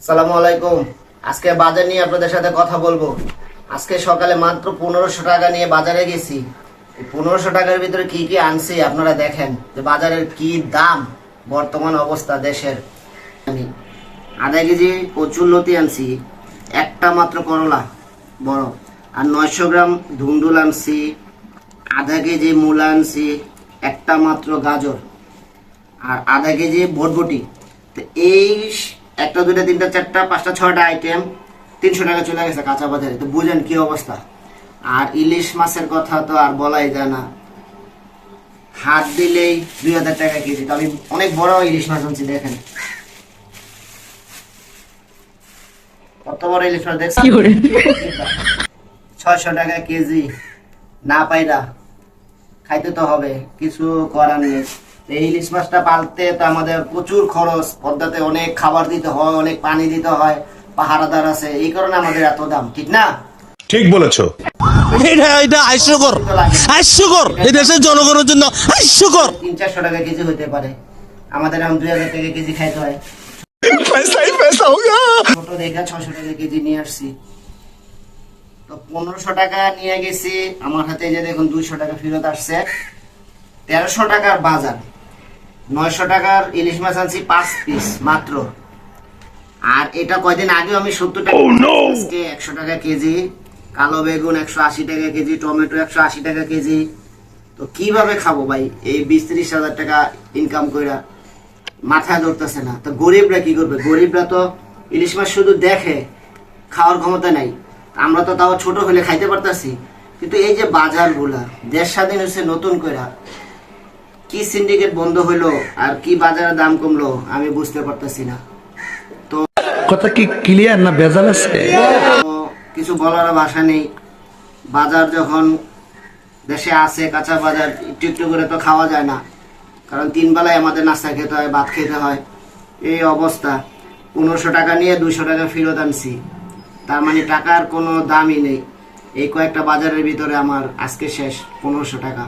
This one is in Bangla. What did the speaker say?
আসসালামু আলাইকুম। আজকে বাজার নিয়ে আপনাদের সাথে কথা বলব। আজকে সকালে মাত্র পনেরোশো টাকা নিয়ে বাজারে গেছি। পনেরোশো টাকার ভিতরে কি কি আনছি আপনারা দেখেন যে বাজারের কি দাম, বর্তমান অবস্থা দেশের। আধা কেজি কচুর লতি আনছি, একটা মাত্র করলা, বড়। আর নয়শো গ্রাম ধুন্দুল আনছি, আধা কেজি মূলা আনছি, একটা মাত্র গাজর। আর আধা কেজি বটবটি তো এই একটা দুটা তিনটা চারটা পাঁচটা ছয়টা আইটেম তিনশো টাকা চলে গেছে কাঁচা বাজারে। তো বুঝেন কি অবস্থা? আর ইলিশ মাছের কথা তো আর বলাই যায় না। হাত দিলেই দুই হাজার টাকা কেজি। তো আমি অনেক বড় ইলিশ মাছ আনছি দেখেন। কত বড় ইলিশ মাছ দেখছেন? ছয়শো টাকা কেজি। না পাইরা খাইতে তো হবে কিছু করার নেই। এই ইলিশ মাছটা পালতে তো আমাদের প্রচুর খরচ। পদ্মাতে অনেক খাবার দিতে হয় অনেক পানি দিতে হয় পাহারাদার আছে। এই কারণে আমাদের এত দাম ঠিক না? ঠিক বলেছ। এটা এটা হাস্যকর হাস্যকর। এই দেশের জনগণের জন্য হাস্যকর। তিন চারশো টাকা কেজি হতে পারে। আমাদের এখন দুই হাজার টাকা কেজি খাইতে হয়। ছোট দেখে ছশো টাকা কেজি নিয়ে আসছি। তো পনেরোশো টাকা নিয়ে গেছি। আমার হাতে যে দেখুন দুইশো টাকা ফেরত আসছে। তেরোশো টাকার বাজার। নয়শো টাকার ইলিশ মাছ আনছি পাঁচ পিস মাত্র। আর এটা কয়দিন আগে আমি সত্তর টাকা আজকে একশো টাকা কেজি কালো বেগুন একশো আশি টাকা কেজি টমেটো একশো আশি টাকা কেজি। তো কীভাবে খাব ভাই? এই বিশ ত্রিশ হাজার টাকা ইনকাম কইরা মাথায় ধরতেছে না। তো গরিবরা কি করবে? গরিবরা তো ইলিশ মাছ শুধু দেখে খাওয়ার ক্ষমতা নাই। আমরা তো তাও ছোট হলে খাইতে পারতাছি। কিন্তু এই যে বাজারগুলা দেশ স্বাধীন হচ্ছে নতুন কইরা কি সিন্ডিকেট বন্ধ হইল আর কি বাজারের দাম কমলো আমি বুঝতে পারতেছি না। তো কথা কি ক্লিয়ার না ভেজাল আছে? কিছু বলার ভাষা নেই। বাজার যখন দেশে আছে কাঁচা বাজার একটু একটু করে তো খাওয়া যায় না। কারণ তিন বেলায় আমাদের নাস্তা খেতে হয় ভাত খেতে হয়। এই অবস্থা। পনেরোশো টাকা নিয়ে দুশো টাকা ফেরত আনছি। তার মানে টাকার কোনো দামই নেই। এই কয়েকটা বাজারের ভিতরে আমার আজকে শেষ পনেরোশো টাকা।